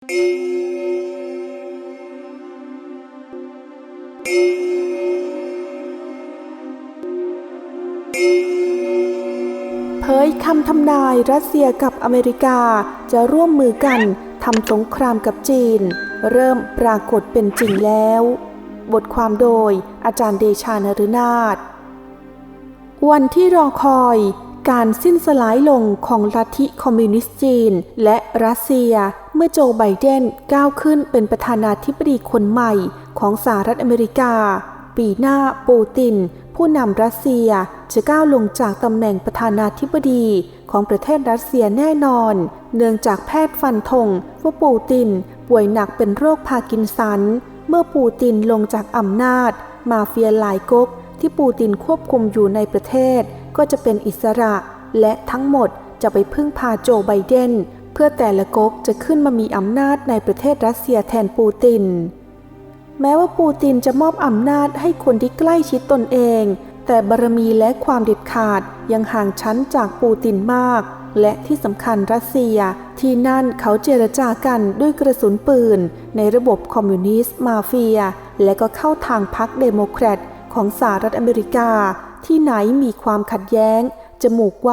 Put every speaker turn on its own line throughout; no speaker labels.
เผยคำทำนายรัสเซียกับอเมริกาจะร่วมมือกันทำสงครามกับจีน เริ่มปรากฏเป็นจริงแล้ว บทความโดยอาจารย์เดชานฤนาถวันที่รอคอยการสิ้นสลายลงของลัทธิคอมมิวนิสต์จีนและรัสเซีย มื่อโจไบเดนก้าวขึ้นเป็นประธานาธิบดีคนใหม่ของสหรัฐอเมริกา ปีหน้าปูติน ผู้นำรัสเซียจะก้าวลงจากตำแหน่งประธานาธิบดีของประเทศรัสเซียแน่นอน เนื่องจากแพทย์ฟันธงว่าปูตินป่วยหนักเป็นโรคพาร์กินสัน เมื่อปูตินลงจากอำนาจ มาเฟียหลายก๊กที่ปูตินควบคุมอยู่ในประเทศ ก็จะเป็นอิสระ และทั้งหมดจะไปพึ่งพาโจไบเดน พื่อแต่ละก๊กจะขึ้นมามีอำนาจในประเทศรัสเซียแทนปูติน แม้ว่าปูตินจะมอบอำนาจให้คนที่ใกล้ชิดตนเอง แต่บารมีและความเด็ดขาดยังห่างชั้นจากปูตินมาก และที่สำคัญรัสเซียที่นั่นเขาเจรจากันด้วยกระสุนปืน ในระบบคอมมิวนิสต์มาเฟีย และก็เข้าทางพรรคเดโมแครตของสหรัฐอเมริกา ที่ไหนมีความขัดแย้งจมูกไว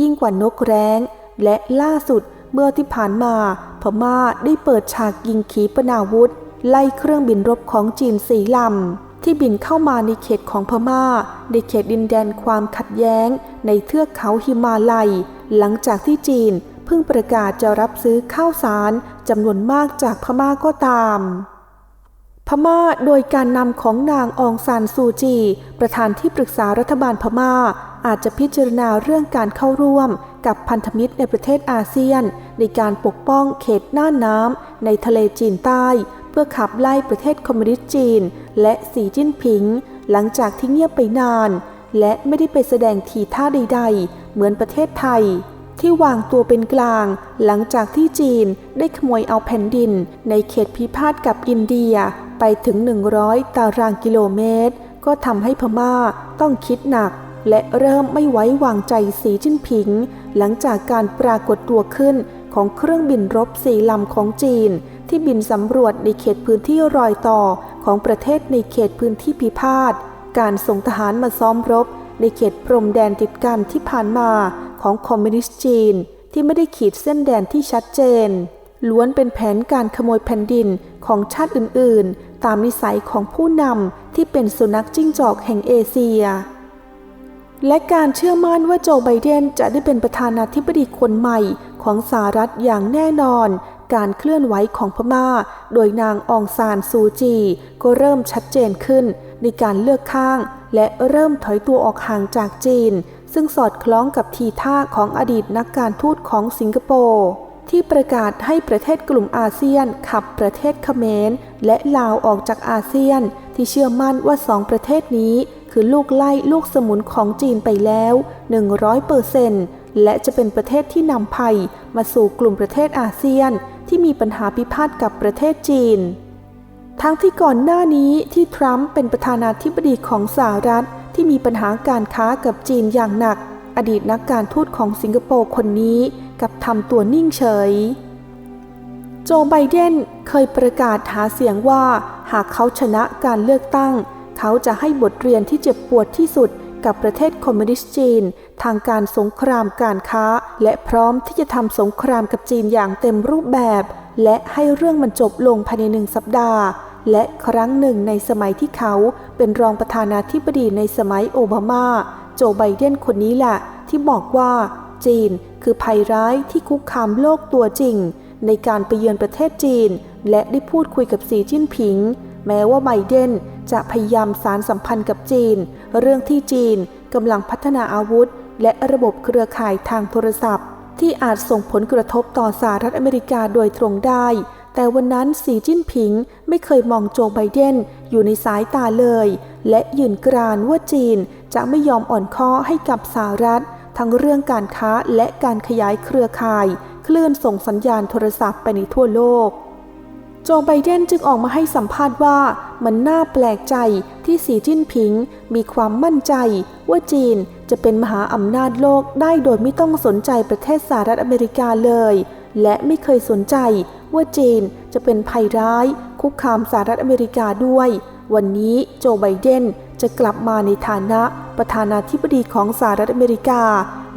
ยิ่งกว่านกแร้ง และล่าสุด เมื่อที่ผ่านมาพม่าได้เปิดฉากยิงขีปนาวุธ ไล่เครื่องบินรบของจีนสีลำ ที่บินเข้ามาในเขตของพม่า ในเขตดินแดนความขัดแย้ง ในเทือกเขาหิมาลัย หลังจากที่จีนเพิ่งประกาศจะรับซื้อข้าวสารจำนวนมากจากพม่าก็ตาม พม่าโดยการนำของนางองซานซูจี ประธานที่ปรึกษารัฐบาลพม่า อาจจะพิจารณาเรื่องการเข้าร่วมกับพันธมิตรในประเทศอาเซียน ในการปกป้องเขตหน่านน้ำในทะเลจีนใต้ เพื่อขับไล่ประเทศคอมมิวนิสต์จีน และสีจิ้นผิง หลังจากที่เงียบไปนาน และไม่ได้ไปแสดงทีท่าใด ๆ เหมือนประเทศไทย ที่วางตัวเป็นกลาง หลังจากที่จีนได้ขโมยเอาแผ่นดิน ในเขตพิพาทกับอินเดียไปถึง 100 ตารางกิโลเมตร ก็ทำให้พม่าต้องคิดหนักและเริ่มไม่ไว้วางใจสีจิ้นผิง หลังจากการปรากฏตัวขึ้น ของเครื่องบินรบสี่ลำของจีน ที่บินสำรวจในเขตพื้นที่รอยต่อของประเทศในเขตพื้นที่พิพาท การส่งทหารมาซ้อมรบ ในเขตพรมแดนติดกันที่ผ่านมาของคอมมิวนิสต์จีน ที่ไม่ได้ขีดเส้นแดนที่ชัดเจน ล้วนเป็นแผนการขโมยแผ่นดินของชาติอื่น ๆ ตามนิสัยของผู้นำที่เป็นสุนัขจิ้งจอกแห่งเอเชียและการเชื่อมั่นว่าโจไบเดนจะได้เป็นประธานาธิบดีคนใหม่ ของสหรัฐอย่างแน่นอน การเคลื่อนไหวของพม่า โดยนางองซานซูจี ก็เริ่มชัดเจนขึ้นในการเลือกข้าง และเริ่มถอยตัวออกห่างจากจีน ซึ่งสอดคล้องกับทีท่าของอดีตนักการทูตของสิงคโปร์ที่ประกาศให้ประเทศกลุ่มอาเซียนขับประเทศเขมร และลาวออกจากอาเซียน ที่เชื่อมั่นว่าสองประเทศนี้ คือลูกไล่ลูกสมุนของจีนไปแล้ว 100เปอร์เซนต์ และจะเป็นประเทศที่นำภัยมาสู่กลุ่มประเทศอาเซียน ที่มีปัญหาพิพาทกับประเทศจีน ทั้งที่ก่อนหน้านี้ที่ทรัมป์เป็นประธานาธิบดีของสหรัฐ ที่มีปัญหาการค้ากับจีนอย่างหนัก อดีตนักการทูตของสิงคโปร์คนนี้กับทำตัวนิ่งเฉย โจไบเดนเคยประกาศหาเสียงว่า หากเขาชนะการเลือกตั้ง เขาจะให้บทเรียนที่เจ็บปวดที่สุด กับประเทศคอมมิวนิสต์จีน ทางการสงครามการค้า และพร้อมที่จะทำสงครามกับจีนอย่างเต็มรูปแบบ และให้เรื่องมันจบลงภายในหนึ่งสัปดาห์ และครั้งหนึ่งในสมัยที่เขาเป็นรองประธานาธิบดีในสมัยโอบามา โจไบเดนคนนี้แหละ ที่บอกว่า จีนคือภัยร้ายที่คุกคามโลกตัวจริง ในการไปเยือนประเทศจีน และได้พูดคุยกับสีจิ้นผิง แม้ว่าไบเดนจะพยายามสารสัมพันธ์กับจีน เรื่องที่จีนกำลังพัฒนาอาวุธ และระบบเครือข่ายทางโทรศัพท์ ที่อาจส่งผลกระทบต่อสหรัฐอเมริกาโดยตรงได้ แต่วันนั้นสีจิ้นผิงไม่เคยมองโจไบเดนอยู่ในสายตาเลย และยืนกรานว่าจีนจะไม่ยอมอ่อนข้อให้กับสหรัฐ ทั้งเรื่องการค้าและการขยายเครือข่าย คลื่นส่งสัญญาณโทรศัพท์ไปในทั่วโลก โจไบเดนจึงออกมาให้สัมภาษณ์ว่ามันน่าแปลกใจที่สีจิ้นผิงมีความมั่นใจว่าจีนจะเป็นมหาอำนาจโลกได้โดยไม่ต้องสนใจประเทศสหรัฐอเมริกาเลย และไม่เคยสนใจว่าจีนจะเป็นภัยร้าย คุกคามสหรัฐอเมริกาด้วย วันนี้โจไบเดนจะกลับมาในฐานะประธานาธิบดีของสหรัฐอเมริกา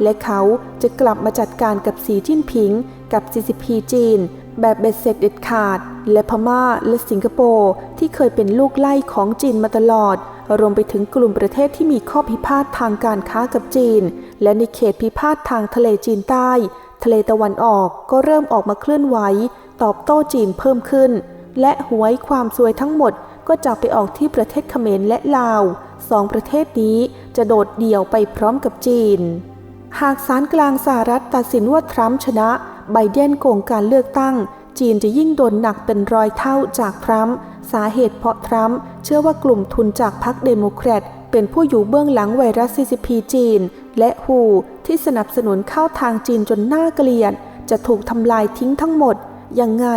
และเขาจะกลับมาจัดการกับสีจิ้นผิงกับ CCP จีน แบบเบ็ดเสร็จเด็ดขาด และพม่าและสิงคโปร์ที่เคยเป็นลูกไล่ของจีนมาตลอด รวมไปถึงกลุ่มประเทศที่มีข้อพิพาททางการค้ากับจีน และในเขตพิพาททางทะเลจีนใต้ ทะเลตะวันออกก็เริ่มออกมาเคลื่อนไหว ตอบโต้จีนเพิ่มขึ้น และหวยความซวยทั้งหมดก็จะไปออกที่ประเทศเขมรและลาวสองประเทศนี้จะโดดเดี่ยวไปพร้อมกับจีน หากศาลกลางสหรัฐตัดสินว่าทรัมป์ชนะ ไบเดนโกงการเลือกตั้ง จีนจะยิ่งโดนหนักเป็นร้อยเท่าจากทรัมป์สาเหตุเพราะทรัมป์เชื่อว่ากลุ่มทุนจากพรรคเดโมแครตเป็นผู้อยู่เบื้องหลังไวรัส CCP จีน และฮูที่สนับสนุนเข้าทางจีนจนน่าเกลียด จะถูกทำลายทิ้งทั้งหมด ยังไง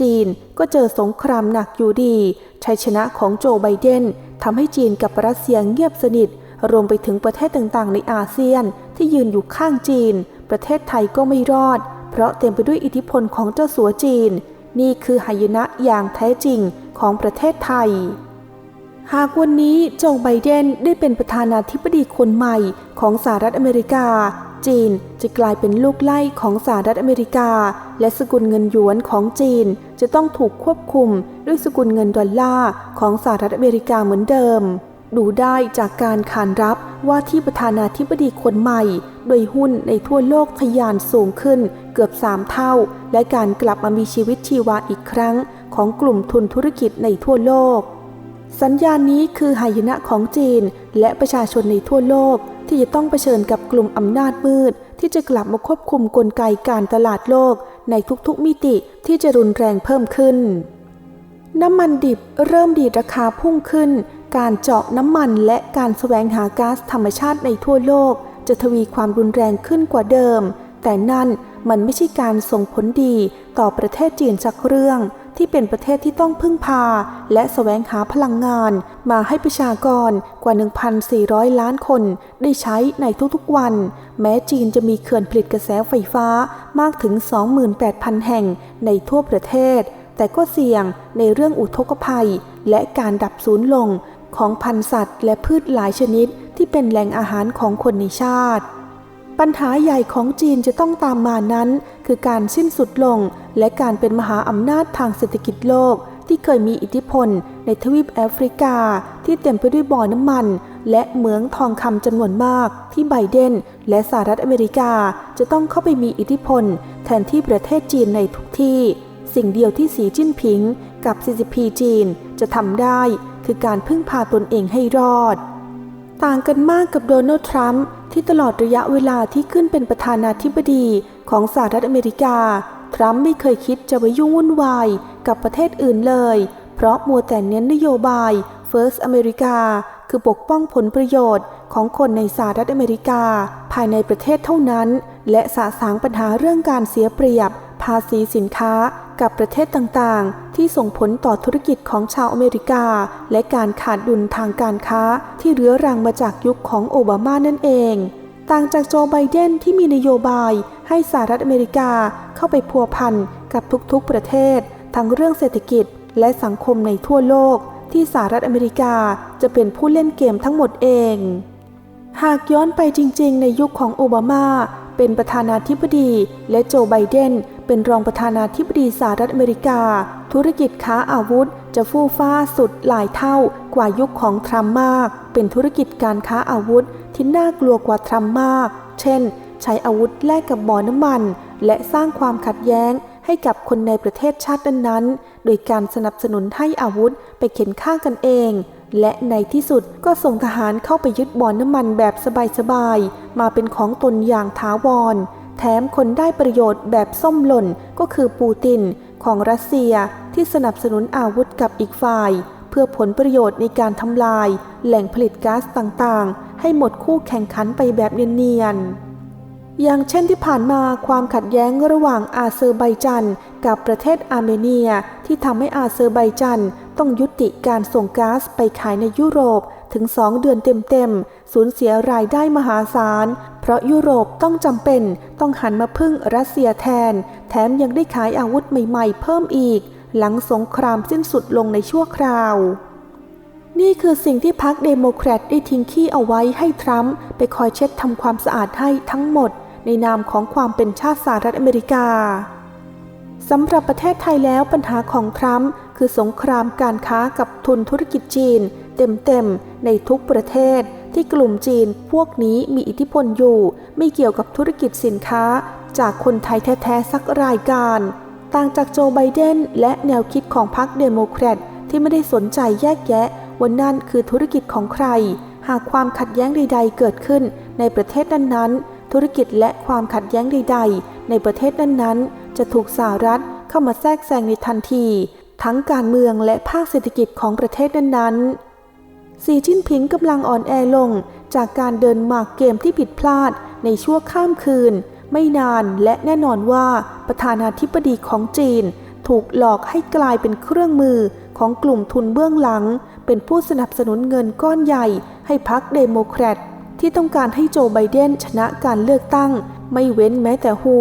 จีนก็เจอสงครามหนักอยู่ดี ชัยชนะของโจไบเดนทำให้จีนกับรัสเซียเงียบสนิท รวมไปถึงประเทศต่างๆ ในอาเซียนที่ยืนอยู่ข้างจีน ประเทศไทยก็ไม่รอด เพราะเต็มไปด้วยอิทธิพลของเจ้าสัวจีน นี่คือหายนะอย่างแท้จริงของประเทศไทย หากวันนี้โจไบเดนได้เป็นประธานาธิบดีคนใหม่ของสหรัฐอเมริกา จีนจะกลายเป็นลูกไล่ของสหรัฐอเมริกา และสกุลเงินหยวนของจีนจะต้องถูกควบคุมด้วยสกุลเงินดอลลาร์ของสหรัฐอเมริกาเหมือนเดิม ดูได้จากการขานรับว่าที่ประธานาธิบดีคนใหม่ โดยหุ้นในทั่วโลกทะยานสูงขึ้นเกือบ 3 เท่า และการกลับมามีชีวิตชีวาอีกครั้ง ของกลุ่มทุนธุรกิจในทั่วโลก สัญญาณนี้คือหายนะของจีน และประชาชนในทั่วโลก ที่จะต้องเผชิญกับกลุ่มอำนาจมืด ที่จะกลับมาควบคุมกลไกการตลาดโลก ในทุกๆมิติที่จะรุนแรงเพิ่มขึ้นน้ำมันดิบเริ่มดีดราคาพุ่งขึ้น การเจาะน้ำมันและการแสวงหาก๊าซธรรมชาติในทั่วโลก จะทวีความรุนแรงขึ้นกว่าเดิม แต่นั่นมันไม่ใช่การส่งผลดีต่อประเทศจีนสักเรื่อง ที่เป็นประเทศที่ต้องพึ่งพา และแสวงหาพลังงาน มาให้ประชากรกว่า 1,400 ล้านคนได้ใช้ในทุกๆวัน แม้จีนจะมีเขื่อนผลิตกระแสไฟฟ้ามากถึง 28,000 แห่งในทั่วประเทศแต่ก็เสี่ยงในเรื่องอุทกภัย และการดับสูญลง ของพันธุ์สัตว์ และพืชหลายชนิดที่เป็นแหล่งอาหารของคนในชาติ ปัญหาใหญ่ของจีนจะต้องตามมานั้น คือการสิ้นสุดลง และการเป็นมหาอำนาจทางเศรษฐกิจโลกที่เคยมีอิทธิพลในทวีปแอฟริกา ที่เต็มไปด้วยบ่อน้ำมัน และเหมืองทองคำจำนวนมากที่ไบเดน และสหรัฐอเมริกาจะต้องเข้าไปมีอิทธิพล แทนที่ประเทศจีนในทุกที่ สิ่งเดียวที่สีจิ้นผิง กับ CCP จีนจะทำได้ คือการพึ่งพาตนเองให้รอด ต่างกันมากกับโดนัลด์ทรัมป์ที่ตลอดระยะเวลาที่ขึ้นเป็นประธานาธิบดีของสหรัฐอเมริกา ทรัมป์ไม่เคยคิดจะไปยุ่งวุ่นวายกับประเทศอื่นเลย เพราะมัวแต่เน้นนโยบาย First America คือปกป้องผลประโยชน์ของคนในสหรัฐอเมริกา ภายในประเทศเท่านั้น และสะสางปัญหาเรื่องการเสียเปรียบ ภาษีสินค้า กับประเทศต่างๆ ที่ส่งผลต่อธุรกิจของชาวอเมริกา และการขาดดุลทางการค้าที่เรื้อรังมาจากยุคของโอบามานั่นเอง ต่างจากโจไบเดนที่มีนโยบายให้สหรัฐอเมริกาเข้าไปพัวพันกับทุกๆประเทศ ทั้งเรื่องเศรษฐกิจและสังคมในทั่วโลก ที่สหรัฐอเมริกาจะเป็นผู้เล่นเกมทั้งหมดเอง หากย้อนไปจริงๆ ในยุคของโอบามา เป็นประธานาธิบดี และโจไบเดน เป็นรองประธานาธิบดีสหรัฐอเมริกา ธุรกิจค้าอาวุธ จะฟู่ฟ้าสุดหลายเท่ากว่ายุคของทรัมป์มาก เป็นธุรกิจการค้าอาวุธที่น่ากลัวกว่าทรัมป์มาก เช่น ใช้อาวุธแลกกับบ่อน้ำมัน และสร้างความขัดแย้งให้กับคนในประเทศชาตินั้นๆ โดยการสนับสนุนให้อาวุธไปเข็นฆ่ากันเอง และในที่สุดก็ส่งทหารเข้าไปยึดบ่อนน้ำมันแบบสบายๆ มาเป็นของตนอย่างถาวร แถมคนได้ประโยชน์แบบส้มหล่นก็คือปูตินของรัสเซียที่สนับสนุนอาวุธกับอีกฝ่าย เพื่อผลประโยชน์ในการทำลาย แหล่งผลิตก๊าซต่างๆ ให้หมดคู่แข่งขันไปแบบเนียนๆ อย่างเช่นที่ผ่านมาความขัดแย้งระหว่างอาเซอร์ไบจันกับประเทศอาร์เมเนีย ที่ทำให้อาเซอร์ไบจัน ต้องยุติการส่งก๊าซไปขายในยุโรปถึง 2 เดือนเต็มๆ สูญเสียรายได้มหาศาล เพราะยุโรปต้องจำเป็นต้องหันมาพึ่งรัสเซียแทน แถมยังได้ขายอาวุธใหม่ๆ เพิ่มอีก หลังสงครามสิ้นสุดลงในชั่วคราว นี่คือสิ่งที่พรรคเดโมแครตได้ทิ้งขี้เอาไว้ให้ทรัมป์ไปคอยเช็ดทำความสะอาดให้ทั้งหมด ในนามของความเป็นชาติสหรัฐอเมริกา สำหรับประเทศไทยแล้วปัญหาของทรัมป์คือสงครามการค้ากับทุนธุรกิจจีน เต็มๆ ในทุกประเทศ ที่กลุ่มจีนพวกนี้มีอิทธิพลอยู่ ไม่เกี่ยวกับธุรกิจสินค้า จากคนไทยแท้ๆ สักรายการ ต่างจากโจไบเดนและแนวคิดของพรรคเดโมแครตที่ไม่ได้สนใจแยกแยะว่านั่นคือธุรกิจของใคร หากความขัดแย้งใด ๆ เกิดขึ้นในประเทศนั้นๆธุรกิจและความขัดแย้งใด ๆ ในประเทศนั้นๆ จะถูกสหรัฐเข้ามาแทรกแซงในทันที ทั้งการเมืองและภาคเศรษฐกิจของประเทศนั้นๆ สีจิ้นผิงกำลังอ่อนแอลงจากการเดินหมากเกมที่ผิดพลาดในชั่วข้ามคืน ไม่นานและแน่นอนว่าประธานาธิบดีของจีน ถูกหลอกให้กลายเป็นเครื่องมือของกลุ่มทุนเบื้องหลัง เป็นผู้สนับสนุนเงินก้อนใหญ่ ให้พรรคเดโมแครตที่ต้องการให้โจไบเดนชนะการเลือกตั้ง ไม่เว้นแม้แต่ฮู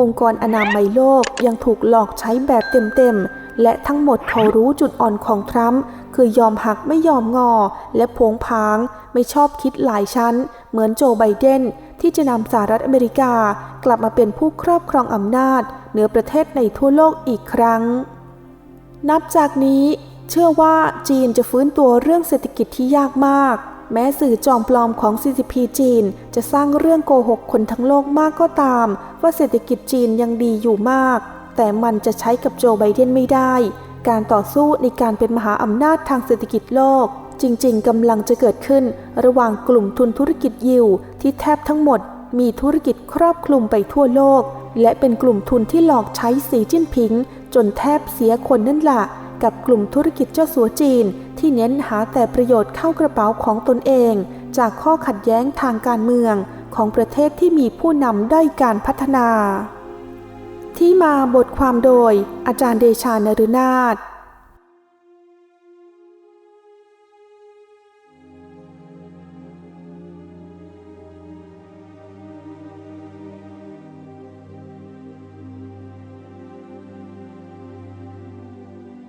องค์กรอนามัยโลกยังถูกหลอกใช้แบบเต็มๆ และทั้งหมดเขารู้จุดอ่อนของทรัมป์คือยอมหักไม่ยอมงอ และผงผาง ไม่ชอบคิดหลายชั้น เหมือนโจไบเดนที่จะนำสหรัฐอเมริกา กลับมาเป็นผู้ครอบครองอำนาจ เหนือประเทศในทั่วโลกอีกครั้ง นับจากนี้เชื่อว่าจีนจะฟื้นตัวเรื่องเศรษฐกิจที่ยากมาก แม้สื่อจอมปลอมของ CCP จีน จะสร้างเรื่องโกหกคนทั้งโลกมากก็ตาม ว่าเศรษฐกิจจีนยังดีอยู่มาก แต่มันจะใช้กับโจไบเดนไม่ได้ การต่อสู้ในการเป็นมหาอำนาจทางเศรษฐกิจโลก จริงๆกำลังจะเกิดขึ้น ระหว่างกลุ่มทุนธุรกิจยิวที่แทบทั้งหมด มีธุรกิจครอบคลุมไปทั่วโลก และเป็นกลุ่มทุนที่หลอกใช้สีจิ้นผิง จนแทบเสียคนนั่นละกับกลุ่มธุรกิจเจ้าสัวจีน ที่เน้นหาแต่ประโยชน์เข้ากระเป๋าของตนเอง จากข้อขัดแย้งทางการเมืองของประเทศที่มีผู้นำด้อยการพัฒนา ที่มาบทความโดยอาจารย์เดชานรุนาถ